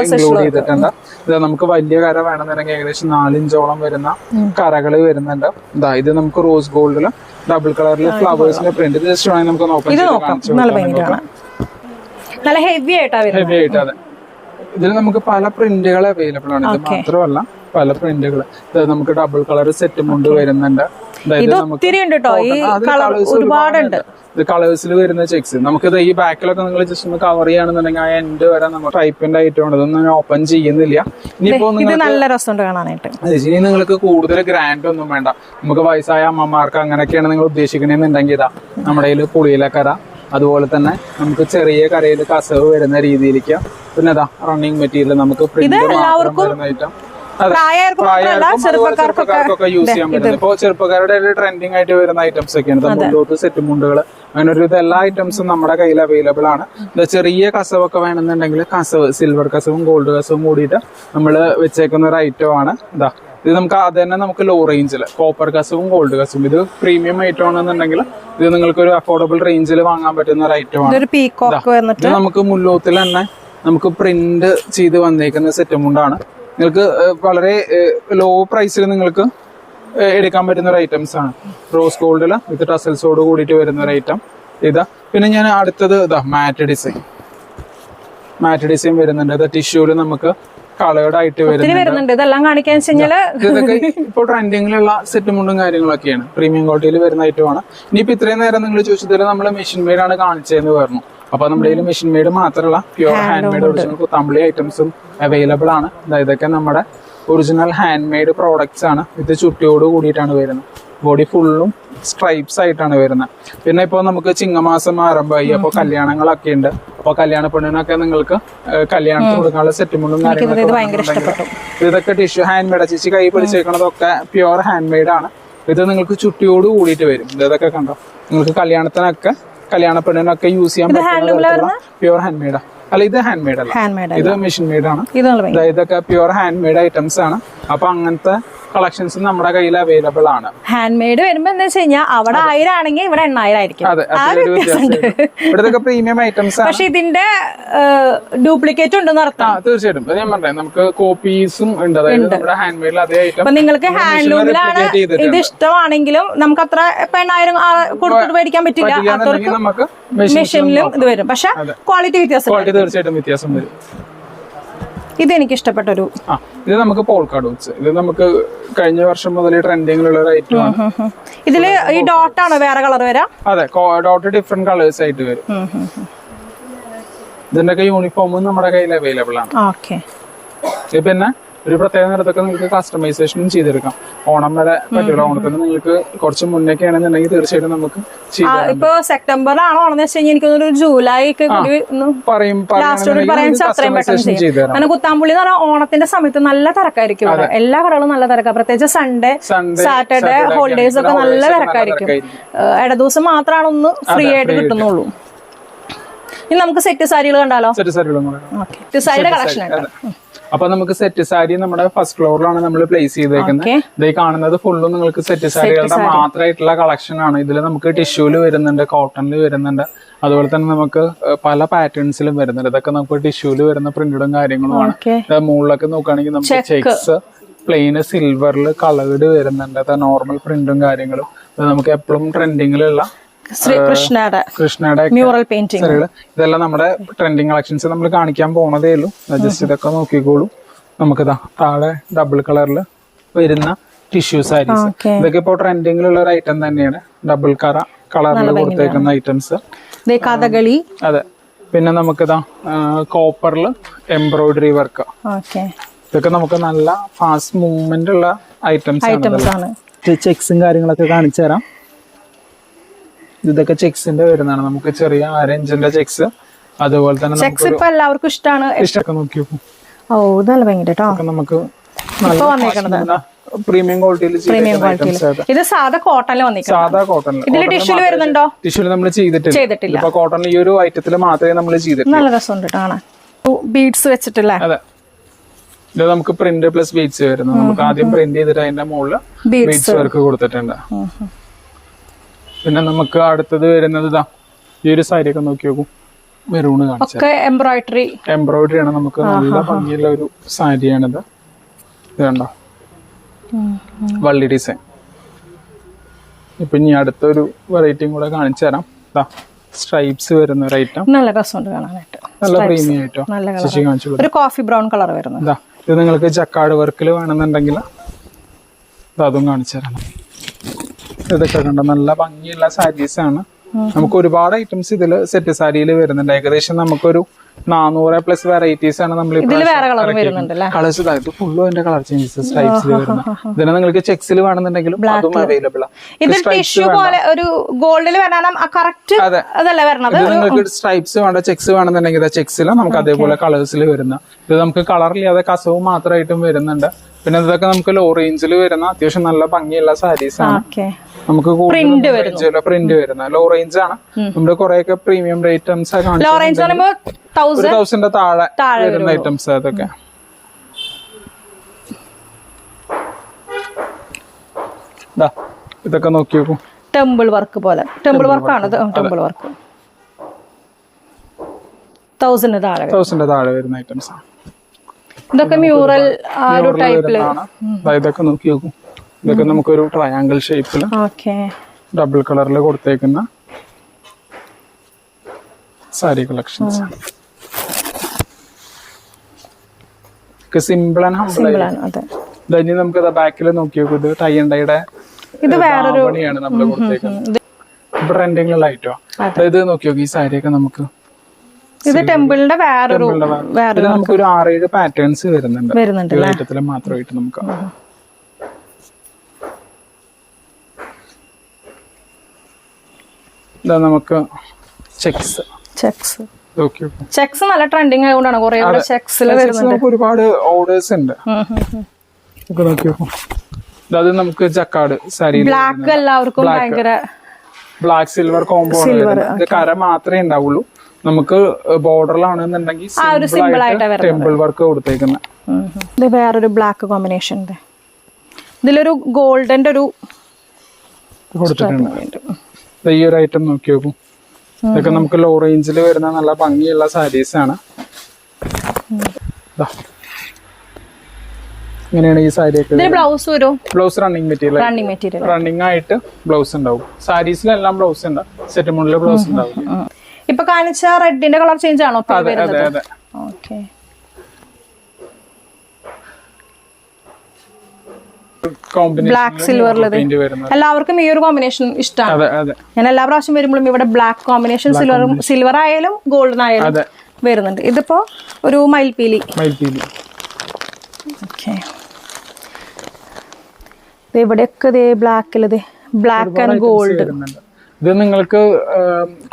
ഇൻക്ലൂഡ് ചെയ്തിട്ടുണ്ട്. ഇത് നമുക്ക് വലിയ കര വേണമെന്നുണ്ടെങ്കിൽ ഏകദേശം നാലിഞ്ചോളം വരുന്ന കരകൾ വരുന്നുണ്ട്. ഇതാ ഇത് നമുക്ക് റോസ് ഗോൾഡിലും ഡബിൾ കളറിൽ ഫ്ലവേഴ്സിന്റെ പ്രിന്റ് ഇത് ജസ്റ്റ് വേണമെങ്കിൽ നമുക്ക് നോക്കാം. നല്ല ഹെവി ആയിട്ടാ ഹെവി ആയിട്ട് അതെ. ഇതിൽ നമുക്ക് പല പ്രിന്റുകൾ അവൈലബിൾ ആണ്. ഇത് മാത്രമല്ല പല പ്രിന്റുകൾ നമുക്ക് ഡബിൾ കളർ സെറ്റും കൊണ്ട് വരുന്നുണ്ട്. നമുക്ക് ഒത്തിരി ഉണ്ട് കേട്ടോ ഈ കളർ ഒരുപാടുണ്ട്. ഇത് കളേഴ്സിൽ വരുന്ന ചെക്സ് നമുക്കിത് ഈ ബാക്കിലൊക്കെ നിങ്ങൾ ജസ്റ്റ് ഒന്ന് കവർ ചെയ്യുകയാണെന്നുണ്ടെങ്കിൽ ആ എൻഡ് വരെ നമ്മൾ ടൈപ്പിന്റെ ഐറ്റം ഉണ്ട് ഇതൊന്നും ഓപ്പൺ ചെയ്യുന്നില്ല. ഇനിയിപ്പോ ഇത് നല്ല രസമുണ്ട് കാണാനായിട്ട്. ഇനി നിങ്ങൾക്ക് കൂടുതൽ ഗ്രാൻഡ് ഒന്നും വേണ്ട. നമുക്ക് വയസ്സായ അമ്മമാർക്ക് അങ്ങനെയൊക്കെയാണ് നിങ്ങൾ ഉദ്ദേശിക്കണമെന്നുണ്ടെങ്കിൽ ഇതാ നമ്മുടെ കയ്യിൽ പുളിയിലക്കര അതുപോലെ തന്നെ നമുക്ക് ചെറിയ കരയിൽ കസവ് വരുന്ന രീതിയിലേക്ക് പിന്നെ ഇതാ റണ്ണിങ് മെറ്റീരിയൽ നമുക്ക് പ്രിന്റ് ഐറ്റം ചെറുപ്പക്കാർക്കൊക്കെ യൂസ് ചെയ്യാൻ ഇപ്പൊ ചെറുപ്പക്കാരുടെ ട്രെൻഡിങ് ആയിട്ട് വരുന്ന ഐറ്റംസ് ഒക്കെയാണ്. മുണ്ടോത്ത് സെറ്റ് മുണ്ടുകൾ അങ്ങനെ ഒരു എല്ലാ ഐറ്റംസും നമ്മുടെ കയ്യിൽ അവൈലബിൾ ആണ്. ചെറിയ കസവൊക്കെ വേണമെന്നുണ്ടെങ്കിൽ കസവ് സിൽവർ കസവും ഗോൾഡ് കസവും കൂടിയിട്ട് നമ്മൾ വെച്ചേക്കുന്ന ഒരു ഐറ്റം ആണ്. ഇതാ ഇത് നമുക്ക് അത് തന്നെ നമുക്ക് ലോ. റേഞ്ചിൽ കോപ്പർ കസവും ഗോൾഡ് കസവും. ഇത് പ്രീമിയം ഐറ്റം ആണെന്നുണ്ടെങ്കിൽ ഇത് നിങ്ങൾക്ക് ഒരു അഫോർഡബിൾ റേഞ്ചിൽ വാങ്ങാൻ പറ്റുന്ന ഒരു ഐറ്റം ആണ്. നമുക്ക് മുല്ലോത്തിൽ തന്നെ നമുക്ക് പ്രിന്റ് ചെയ്ത് വന്നേക്കുന്ന സെറ്റ് മുണ്ടാണ്. നിങ്ങൾക്ക് വളരെ ലോ പ്രൈസിൽ നിങ്ങൾക്ക് എടുക്കാൻ പറ്റുന്ന ഒരു ഐറ്റംസ് ആണ്. റോസ് ഗോൾഡിൽ വിത്ത് ടസൽസോട് കൂടിയിട്ട് വരുന്ന ഒരു ഐറ്റം ഇതാ. പിന്നെ ഞാൻ അടുത്തത് ഇതാ മാറ്റ് ഡിസൈൻ മാറ്റ് ഡിസൈൻ വരുന്നുണ്ട്. ഇത് ടിഷ്യൂൽ നമുക്ക് കളേർഡ് ആയിട്ട് വരുന്നുണ്ട്. ഇതെല്ലാം കാണിക്കാൻ ഇതൊക്കെ ഇപ്പോൾ ട്രെൻഡിങ്ങിലുള്ള സെറ്റ് മുണ്ടും കാര്യങ്ങളൊക്കെയാണ്. പ്രീമിയം ക്വാളിറ്റിയിൽ വരുന്ന ഐറ്റമാണ് ഇനിയിപ്പോ ഇത്രയും നേരം നിങ്ങൾ ചോദിച്ചതിൽ നമ്മൾ മെഷീൻ മെയ്ഡ് ആണ് കാണിച്ചതെന്ന് പറഞ്ഞു. അപ്പൊ നമ്മുടെ കയ്യിൽ മെഷീൻ മെയ്ഡ് മാത്രമല്ല pure hand made original Kuthampully ഐറ്റംസും അവൈലബിൾ ആണ്. ഇതൊക്കെ നമ്മുടെ ഒറിജിനൽ ഹാൻഡ് മെയ്ഡ് പ്രോഡക്ട്സ് ആണ്. ഇത് ചുട്ടിയോട് കൂടിയിട്ടാണ് വരുന്നത്. ബോഡി ഫുള്ളും സ്ട്രൈപ്സ് ആയിട്ടാണ് വരുന്നത്. പിന്നെ ഇപ്പോൾ നമുക്ക് ചിങ്ങമാസം ആരംഭമായി. അപ്പോൾ കല്യാണങ്ങളൊക്കെ ഉണ്ട്. അപ്പോൾ കല്യാണ പെണ്ണിനൊക്കെ നിങ്ങൾക്ക് കല്യാണത്തിന് കൊടുക്കാനുള്ള സെറ്റുമുണ്ടും കാര്യങ്ങളൊക്കെ ഇതൊക്കെ ടിഷ്യൂ ഹാൻഡ് മെയ്ഡ് ചേച്ചി കൈ പിടിച്ചേക്കണതൊക്കെ പ്യുവർ ഹാൻഡ് മെയ്ഡ് ആണ്. ഇത് നിങ്ങൾക്ക് ചുട്ടിയോട് കൂടിയിട്ട് വരും. ഇതൊക്കെ കണ്ടോ? നിങ്ങൾക്ക് കല്യാണത്തിനൊക്കെ കല്യാണ പെണ്ണിനൊക്കെ യൂസ് ചെയ്യാൻ പറ്റുന്ന പ്യുവർ ഹാൻഡ് മെയ്ഡാ അല്ല ഇത് ഹാൻഡ് മെയ്ഡ് അല്ല ഇത് മെഷീൻ മെയ്ഡ് ആണ്. ഇതൊക്കെ പ്യുവർ ഹാൻഡ് മെയ്ഡ് ഐറ്റംസ് ആണ്. അപ്പൊ അങ്ങനത്തെ കളക്ഷൻസ് നമ്മുടെ കയ്യിൽ അവൈലബിൾ ആണ്. ഹാൻഡ് മെയ്ഡ് വരുമ്പോ എന്താ വെച്ച് കഴിഞ്ഞാൽ അവിടെ ആയിരം ആണെങ്കിൽ ഇവിടെ എണ്ണായിരം ആയിരിക്കും അതെ പ്രീമിയം ഐറ്റംസ് പക്ഷെ ഇതിന്റെ ഡ്യൂപ്ലിക്കേറ്റ് ഉണ്ടെന്ന് അർത്ഥം. തീർച്ചയായിട്ടും. ഞാൻ പറഞ്ഞത് നമുക്ക് കോപ്പീസും ഉണ്ട്. അതായത് നമ്മുടെ ഹാൻഡ് മെയ്ഡിൽ അതേ ഐറ്റം നിങ്ങൾക്ക് ഹാൻഡ്ലൂമിലാണ് ഇത് ഇഷ്ടമാണെങ്കിലും നമുക്ക് അത്ര എണ്ണായിരം കൊടുത്തിട്ട് മേടിക്കാൻ പറ്റില്ല. മെഷീൻ മെഷീനിലും ഇത് വരും. പക്ഷെ ക്വാളിറ്റി വ്യത്യാസം ക്വാളിറ്റി തീർച്ചയായിട്ടും വ്യത്യാസം വരും. ഇത് എനിക്ക് ഇഷ്ടപ്പെട്ട ഒരു ഇത് നമുക്ക് പോൾക്കാട് വെച്ച്. ഇത് നമുക്ക് കഴിഞ്ഞ വർഷം മുതൽ ട്രെൻഡിങ്ങിലുള്ള ഒരു ഐറ്റം ആണ്. ഇതിൽ ഈ ഡോട്ട് ആണോ വേറെ കളർ വരാ? അതെ ഡോട്ട് ഡിഫറെന്റ് കളേഴ്സ് ആയിട്ട് വരും. ഇതിന്റെയൊക്കെ യൂണിഫോമും നമ്മുടെ കയ്യിൽ അവൈലബിൾ ആണ്. ഓക്കെ പിന്നെ ഒരു പ്രത്യേക നേരത്തൊക്കെ നിങ്ങൾക്ക് കസ്റ്റമൈസേഷനും ചെയ്തെടുക്കാം. ഓണം വരെ പറ്റില്ല ഓണത്തിന് നിങ്ങൾക്ക് കുറച്ച് മുന്നേക്കെ ആണെന്നുണ്ടെങ്കിൽ തീർച്ചയായിട്ടും നമുക്ക് ഇപ്പൊ സെപ്റ്റംബറിലാണോ ഓണം വെച്ച് കഴിഞ്ഞാൽ എനിക്ക് തോന്നുന്നു ഒരു ജൂലൈ ഒക്കെ പറയും കുത്താമ്പുള്ളി എന്ന് പറഞ്ഞാൽ ഓണത്തിന്റെ സമയത്ത് നല്ല തിരക്കായിരിക്കും എല്ലാ കടകളും നല്ല തിരക്കാണ് പ്രത്യേകിച്ച് സൺഡേ സാറ്റർഡേ ഹോളിഡേസ് ഒക്കെ നല്ല തിരക്കായിരിക്കും. ഇടദിവസം ഇട ദിവസം മാത്രമാണ് ഒന്ന് ഫ്രീ ആയിട്ട് കിട്ടുന്നുള്ളൂ. ഇനി നമുക്ക് സെറ്റ് സാരികൾ കണ്ടാലോ? സെറ്റ് സാരിയുടെ കളക്ഷൻ അപ്പൊ നമുക്ക് സെറ്റ് സാരി നമ്മുടെ ഫസ്റ്റ് ഫ്ലോറിലാണ് നമ്മൾ പ്ലേസ് ചെയ്തേക്കുന്നത്. ഇത് കാണുന്നത് ഫുള്ളും നിങ്ങൾക്ക് സെറ്റ് സാരികളുടെ മാത്രമായിട്ടുള്ള കളക്ഷൻ ആണ്. ഇതിൽ നമുക്ക് ടിഷ്യൂൽ വരുന്നുണ്ട് കോട്ടണിൽ വരുന്നുണ്ട്. അതുപോലെ തന്നെ നമുക്ക് പല പാറ്റേൺസിലും വരുന്നുണ്ട്. ഇതൊക്കെ നമുക്ക് ടിഷ്യൂൽ വരുന്ന പ്രിന്റും കാര്യങ്ങളുമാണ്. മുകളിലൊക്കെ നോക്കുകയാണെങ്കിൽ നമുക്ക് ചെക്സ് പ്ലെയിന് സിൽവറിൽ കളേർഡ് വരുന്നുണ്ട്. നോർമൽ പ്രിന്റും കാര്യങ്ങളും. നമുക്ക് എപ്പോഴും ട്രെൻഡിങ്ങിലുള്ള ശ്രീകൃഷ്ണയുടെ കൃഷ്ണയുടെ മ്യൂറൽ പെയിന്റിംഗ് ഇതെല്ലാം നമ്മുടെ ട്രെൻഡിങ് കളക്ഷൻസ് നമ്മൾ കാണിക്കാൻ പോണതേ ഉള്ളൂ. ജസ്റ്റ് ഇതൊക്കെ നോക്കിക്കോളൂ. നമുക്കിതാ താഴെ ഡബിൾ കളറിൽ വരുന്ന ടിഷ്യൂ സാരീസ് ഓക്കെ ഇതൊക്കെ ഇപ്പോൾ ട്രെൻഡിങ്ങിലുള്ള ഒരു ഐറ്റം തന്നെയാണ്. ഡബിൾ കറ കളറിൽ കൊടുത്തേക്കുന്ന ഐറ്റംസ് കഥകളി. അതെ. പിന്നെ നമുക്കിതാ കോപ്പറിൽ എംബ്രോയിഡറി വർക്ക് ഇതൊക്കെ നമുക്ക് നല്ല ഫാസ്റ്റ് മൂവ്മെന്റ് ഉള്ള ഐറ്റംസ് ആണ് ചെക്സും കാര്യങ്ങളൊക്കെ കാണിച്ചു തരാം ഇതൊക്കെ ചെക്സിന്റെ വരുന്നതാണ് നമുക്ക് ചെറിയ ആരഞ്ചിന്റെ ചെക്സ്. അതുപോലെ തന്നെ ചെക്സ് ഇപ്പൊ എല്ലാവർക്കും ഇഷ്ടമാണ് ഇഷ്ടമൊക്കെ നോക്കി ഓ ഇത് നല്ല ഭയങ്കര കേട്ടോ നമുക്ക് പ്രീമിയം ക്വാളിറ്റിയിൽ പ്രീമിയം ക്വാളിറ്റിയിൽ ഇത് സാധാ കോട്ടണിൽ വന്നിരിക്കണം സാധാ കോട്ടൺ ഇതിൽ ടിഷ്യൂൽ വരുന്നുണ്ടോ? ടിഷ്യൂൽ നമ്മൾ ചെയ്തിട്ടില്ല. ചെയ്തിട്ടില്ല. ഇപ്പൊ കോട്ടണിൽ ഈ ഒരു ഐറ്റത്തിൽ മാത്രമേ നമ്മൾ ചെയ്തിട്ടുള്ളൂ. നല്ല രസമുണ്ട് കാണാൻ. ബീഡ്സ് വെച്ചിട്ടില്ലേ? അതെ. ഇത് നമുക്ക് പ്രിന്റ് പ്ലസ് ബീഡ്സ് വരുന്നു. നമുക്ക് ആദ്യം പ്രിന്റ് ചെയ്തിട്ട് അതിന്റെ മുകളിൽ ബീഡ്സ് വർക്ക് കൊടുത്തിട്ടുണ്ട്. പിന്നെ നമുക്ക് അടുത്തത് വരുന്നത് ഇതാ ഈ ഒരു സാരി ഒക്കെ നോക്കി നോക്കൂ. മെറൂണ് കാണിച്ചത് എംബ്രോയിഡറി എംബ്രോയിഡറി ആണ് നമുക്ക് നല്ല ഭംഗിയുള്ള ഒരു സാരിയാണിത്. ഇത് കണ്ടോ? വള്ളി ഡിസൈൻ ഇപ്പൊ ഇനി അടുത്തൊരു വെറൈറ്റിയും കൂടെ കാണിച്ചു തരാം. സ്ട്രൈപ്സ് വരുന്ന ഒരു ഐറ്റം നല്ല രസമുണ്ട് കാണാനായിട്ട്. നല്ല പ്രീമിയം ആയിട്ടോ? ശശി കാണിച്ചു ഒരു കോഫി ബ്രൗൺ കളർ വരുന്നത്. ഇതാ ഇത് നിങ്ങൾക്ക് ചക്കാട് വർക്കിൽ വേണമെന്നുണ്ടെങ്കിൽ അതും കാണിച്ചു തരാം. ഇതൊക്കെ കണ്ട നല്ല ഭംഗിയുള്ള സാരീസ് ആണ്. നമുക്ക് ഒരുപാട് ഐറ്റംസ് ഇതിൽ സെറ്റ് സാരിയിൽ വരുന്നുണ്ട്. ഏകദേശം നമുക്കൊരു നാനൂറ് പ്ലസ് വെറൈറ്റീസ് ആണ് നമ്മൾ കളേഴ്സ് ഇത് ഫുള്ളും അതിന്റെ കളർ ചേഞ്ചസ് സ്ട്രൈപ്സ് വരുന്നത് ഇതിനെ നിങ്ങൾക്ക് ചെക്സിൽ വേണമെന്നുണ്ടെങ്കിലും അതും അവൈലബിൾ നിങ്ങൾക്ക് സ്ട്രൈപ്സ് വേണ്ട. ചെക്സ് വേണമെന്നുണ്ടെങ്കിൽ ചെക്സിലും നമുക്ക് അതേപോലെ കളേഴ്സിൽ വരുന്ന. ഇത് നമുക്ക് കളറില്ലാതെ കസവും മാത്രമായിട്ടും വരുന്നുണ്ട്. പിന്നെ ഇതൊക്കെ നമുക്ക് ലോ റേഞ്ചിൽ വരുന്ന അത്യാവശ്യം നല്ല ഭംഗിയുള്ള സാരീസ് ആണ്. നമുക്ക് പ്രിന്റ് വരുന്ന. ലോ റേഞ്ച് ആണ്. നമ്മുടെ കുറെയൊക്കെ പ്രീമിയം ഐറ്റംസ് തൗസൻഡ് താഴെ വരുന്ന ഐറ്റംസ് അതൊക്കെ. ഇതൊക്കെ നോക്കി നോക്കൂ. ടെമ്പിൾ വർക്ക് പോലെ. ടെമ്പിൾ വർക്ക് ആണ് ടെമ്പിൾ വർക്ക് തൗസൻഡ് താഴെ. തൗസൻഡ് താഴെ വരുന്ന ഐറ്റംസ് ആണ്. ഇതൊക്കെ മ്യൂറൽ ആ ഒരു ടൈപ്പിൽ ഇതൊക്കെ നോക്കി നോക്കും. ഇതൊക്കെ നമുക്കൊരു ട്രയാങ്കിൾ ഷേപ്പിൽ ഓക്കെ. ഡബിൾ കളറിൽ കൊടുത്തേക്കുന്ന sari collections simple and humble ആണ് ഇനി നമുക്ക് ബാക്കിൽ നോക്കി നോക്കൂ. ഇത് ടൈ ആൻഡ് ഇത് വേറൊരു പണിയാണ് നമ്മൾ കൊടുത്തേക്കുന്നത്. ട്രെൻഡിങ്ങുള്ള ഐറ്റോ അതായത് നോക്കി നോക്കി ഈ സാരിയൊക്കെ നമുക്ക്. ഇത് ടെമ്പിളിന്റെ വേറൊരു വേറെ നമുക്ക് ഒരു ആറ് ഏഴ് പാറ്റേൺസ് വരുന്നുണ്ട് വരുന്നുണ്ട് മാത്രമായിട്ട് നമുക്ക്. ഇതാ നമുക്ക് ചെക്സ് ചെക്സ് ചെക്സ് നല്ല ട്രെൻഡിങ് ആയതുകൊണ്ടാണ് കുറെ ചെക്സിൽ വരുന്നുണ്ട്. നമുക്ക് ഒരുപാട് ഓർഡേഴ്സ് ഉണ്ട്. അത് നമുക്ക് ജക്കാട് സാരി ബ്ലാക്ക് എല്ലാവർക്കും ഭയങ്കര ബ്ലാക്ക് സിൽവർ കോമ്പോ കര മാത്രമേ ഉണ്ടാവുള്ളൂ. നമുക്ക് ബോർഡറിലാണെന്നുണ്ടെങ്കിൽ സിമ്പിൾ ആയിട്ട് ടെമ്പിൾ വർക്ക് കൊടുത്തേക്കുന്നത്. ഇത് വേറൊരു ബ്ലാക്ക് കോമ്പിനേഷൻ ഇതിലൊരു ഗോൾഡന്റെ ഒരു കൊടുത്തിട്ടുണ്ട്. ഈ ഒരു ഐറ്റം നോക്കി നോക്കൂ ഇതൊക്കെ നമുക്ക് ലോ റേഞ്ചിൽ വരുന്ന നല്ല ഭംഗിയുള്ള സാരീസ് ആണ്. ഇങ്ങനെയാണ് ഈ സാരി ബ്ലൗസ് വരും? Blouse running material running material running ആയിട്ട്. ബ്ലൗസ് ഉണ്ടാവും. സാരീസിലെല്ലാം ബ്ലൗസ് ഉണ്ടാവും സെറ്റ് മുകളിൽ ബ്ലൗസ് ഉണ്ടാവും. ഇപ്പൊ കാണിച്ച റെഡിന്റെ കളർ ചേഞ്ച് ആണോ വരുന്നത്? ഓക്കെ. ബ്ലാക്ക് സിൽവറിലത് എല്ലാവർക്കും ഈ ഒരു കോമ്പിനേഷൻ ഇഷ്ടമാണ് ഞാൻ എല്ലാ പ്രാവശ്യം വരുമ്പോഴും ഇവിടെ ബ്ലാക്ക് കോമ്പിനേഷൻ സിൽവറും സിൽവർ ആയാലും ഗോൾഡൻ ആയാലും വരുന്നുണ്ട്. ഇതിപ്പോ ഒരു മയിൽപീലി ഓക്കെ. ഇവിടെയൊക്കെ ഇതേ ബ്ലാക്കിലത് ബ്ലാക്ക് ആൻഡ് ഗോൾഡ് ഇത് നിങ്ങൾക്ക്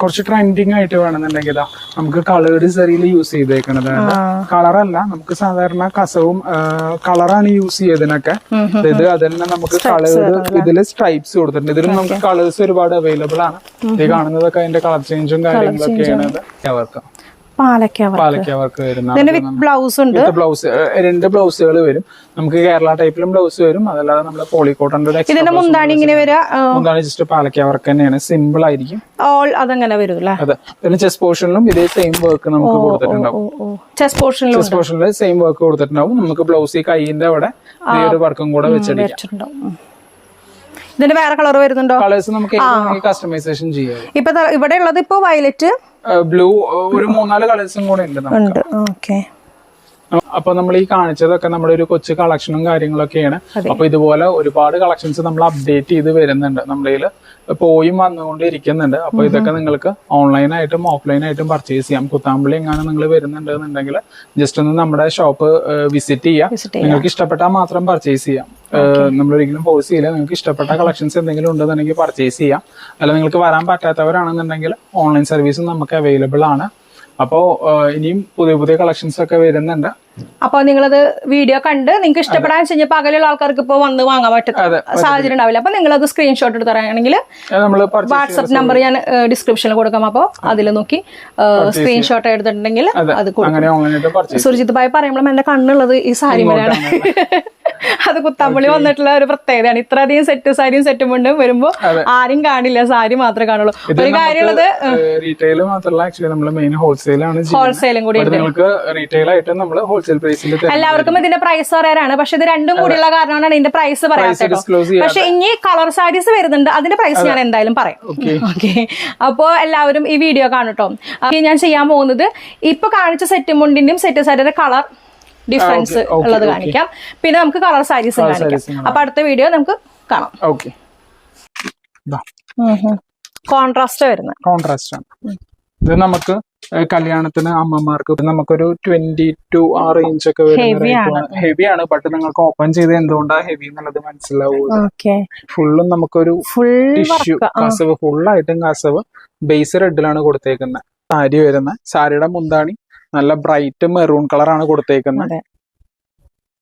കുറച്ച് ട്രെൻഡിങ് ആയിട്ട് വേണമെന്നുണ്ടെങ്കിൽ നമുക്ക് കളേർഡ് സെറിയിൽ യൂസ് ചെയ്തേക്കണത്. കളറല്ല നമുക്ക് സാധാരണ കസവും കളറാണ് യൂസ് ചെയ്തതിനൊക്കെ. ഇത് അതന്നെ നമുക്ക് കളേർഡ് ഇതിൽ സ്ട്രൈപ്സ് കൊടുത്തിട്ടുണ്ട്. ഇതിലും നമുക്ക് കളേഴ്സ് ഒരുപാട് അവൈലബിൾ ആണ്. ഇത് കാണുന്നതൊക്കെ അതിന്റെ കളർ ചേഞ്ചും കാര്യങ്ങളൊക്കെയാണ് അവർക്ക് പാലക്ക വർക്ക് വരുന്ന ബ്ലൗസ് ഉണ്ട്. ബ്ലൗസ് രണ്ട് ബ്ലൗസുകൾ വരും. നമുക്ക് കേരള ടൈപ്പിലും ബ്ലൗസ് വരും. അതല്ലാതെ നമ്മുടെ പോളിക്കോട്ടന്റെ ഇതിന്റെ മുന്താണി ഇങ്ങനെ എന്താണ് ജസ്റ്റ് പാലക്ക വർക്ക് തന്നെയാണ്. സിമ്പിൾ ആയിരിക്കും. ഓൾ അതങ്ങനെ വരും അതെ. പിന്നെ ചെസ് പോർഷനിലും ഇതേ സെയിം വർക്ക് നമുക്ക് കൊടുത്തിട്ടുണ്ടാവും. ചെസ് പോർഷനിലും ചെസ് പോർഷനിൽ സെയിം വർക്ക് കൊടുത്തിട്ടുണ്ടാവും. നമുക്ക് ബ്ലൗസ് ഈ കൈയിന്റെ അവിടെ ഈ ഒരു വർക്കും കൂടെ വെച്ചിട്ടുണ്ടാവും. ഇതിന്റെ വേറെ കളർ വരുന്നുണ്ടോ? കളേഴ്സ് നമുക്ക് കസ്റ്റമൈസേഷൻ ചെയ്യാം. ഇപ്പൊ ഇവിടെ ഉള്ളത് ഇപ്പൊ വയലറ്റ് ബ്ലൂ ഒരു മൂന്നാൽ കളേഴ്സും കൂടെ ഉണ്ട് നമുക്ക്. ഓക്കെ. അപ്പൊ നമ്മൾ ഈ കാണിച്ചതൊക്കെ നമ്മുടെ ഒരു കൊച്ചു കളക്ഷനും കാര്യങ്ങളൊക്കെയാണ്. അപ്പൊ ഇതുപോലെ ഒരുപാട് കളക്ഷൻസ് നമ്മൾ അപ്ഡേറ്റ് ചെയ്ത് വരുന്നുണ്ട് നമ്മുടെ പോയും വന്നുകൊണ്ടിരിക്കുന്നുണ്ട്. അപ്പൊ ഇതൊക്കെ നിങ്ങൾക്ക് ഓൺലൈനായിട്ടും ഓഫ്ലൈനായിട്ടും പർച്ചേസ് ചെയ്യാം. കുത്താമ്പള്ളി എങ്ങാനും നിങ്ങൾ വരുന്നുണ്ട് എന്നുണ്ടെങ്കിൽ ജസ്റ്റ് ഒന്ന് നമ്മുടെ ഷോപ്പ് വിസിറ്റ് ചെയ്യാം. നിങ്ങൾക്ക് ഇഷ്ടപ്പെട്ടാൽ മാത്രം പർച്ചേസ് ചെയ്യാം. നമ്മൾ ഒരിക്കലും ഫോഴ്സ് ചെയ്യില്ല. നിങ്ങൾക്ക് ഇഷ്ടപ്പെട്ട കളക്ഷൻസ് എന്തെങ്കിലും ഉണ്ടെന്നുണ്ടെങ്കിൽ പർച്ചേസ് ചെയ്യാം. അല്ല നിങ്ങൾക്ക് വരാൻ പറ്റാത്തവരാണെന്നുണ്ടെങ്കിൽ ഓൺലൈൻ സർവീസും നമുക്ക് അവൈലബിൾ ആണ്. അപ്പോൾ ഇനിയും പുതിയ പുതിയ കളക്ഷൻസ് ഒക്കെ വരുന്നുണ്ട്. അപ്പൊ നിങ്ങളത് വീഡിയോ കണ്ട് നിങ്ങൾക്ക് ഇഷ്ടപ്പെടാൻ കഴിഞ്ഞാൽ പകലുള്ള ആൾക്കാർക്ക് ഇപ്പോൾ വന്ന് വാങ്ങാൻ പറ്റുന്ന സാഹചര്യം ഉണ്ടാവില്ല. അപ്പൊ നിങ്ങളത് സ്ക്രീൻഷോട്ട് എടുത്ത് തരാണെങ്കിൽ നമ്മൾ വാട്സപ്പ് നമ്പർ ഞാൻ ഡിസ്ക്രിപ്ഷനിൽ കൊടുക്കാം. അപ്പോൾ അതിൽ നോക്കി സ്ക്രീൻഷോട്ട് എടുത്തിട്ടുണ്ടെങ്കിൽ അത് സുരജിത് ഭായ് പറയുമ്പോഴും എന്റെ കണ്ണുള്ളത് ഈ സാരി മേലാണ്. അത് കുത്താമ്പള്ളി വന്നിട്ടുള്ള ഒരു പ്രത്യേകതയാണ്. ഇത്രയധികം സെറ്റ് സാരിയും സെറ്റും മുണ്ടും വരുമ്പോ ആരും കാണില്ല സാരി മാത്രമേ കാണുള്ളൂ. ഒരു കാര്യമുള്ളത് റീറ്റെയിൽ മാത്രമല്ല ആക്ച്വലി നമ്മൾ മെയിൻ ഹോൾസെയിലാണ് ഹോൾസെയിലും കൂടി നിങ്ങൾക്ക് റീറ്റെയിൽ ആയിട്ട് നമ്മൾ ഹോൾസെയിൽ പ്രൈസിൽ എല്ലാവർക്കും ഇതിന്റെ പ്രൈസ് പറയാനാണ്. പക്ഷെ ഇത് രണ്ടും കൂടിയുള്ള കാരണമാണ് ഇതിന്റെ പ്രൈസ് പറയാത്തത് പക്ഷെ ഇനി കളർ സാരീസ് വരുന്നുണ്ട്. അതിന്റെ പ്രൈസ് ഞാൻ എന്തായാലും പറയാം. ഓക്കെ അപ്പോ എല്ലാവരും ഈ വീഡിയോ കാണട്ടോ. ഞാൻ ചെയ്യാൻ പോകുന്നത് ഇപ്പൊ കാണിച്ച സെറ്റ് മുണ്ടിന്റെയും സെറ്റ് സാരിയുടെ കളർ ഡിഫറൻസ് ഉള്ളത് കാണിക്കാം. പിന്നെ നമുക്ക് കളർ സാരീസ് കാണിക്കാം. അപ്പൊ അടുത്ത വീഡിയോ നമുക്ക് കാണാം. ഓക്കെ. കോൺട്രാസ്റ്റ് വരുന്നത്. കോൺട്രാസ്റ്റ് ആണ്. ഇത് നമുക്ക് കല്യാണത്തിന് അമ്മമാർക്ക് നമുക്കൊരു ട്വന്റി ടു ആ റേഞ്ച് ഒക്കെ വരുന്ന ഹെവി ആണ്. ബട്ട് നിങ്ങൾക്ക് ഓപ്പൺ ചെയ്ത് എന്തുകൊണ്ടാ ഹെവി എന്നുള്ളത് മനസ്സിലാവും. ഫുള്ളും നമുക്കൊരു ഫുൾ ടിഷ്യൂ കസവ് ഫുള്ളായിട്ടും കസവ് ബേസ് റെഡിലാണ് കൊടുത്തേക്കുന്നത് സാരി വരുന്ന. സാരിയുടെ മുന്താണി നല്ല ബ്രൈറ്റ് മെറൂൺ കളറാണ് കൊടുത്തേക്കുന്നത്.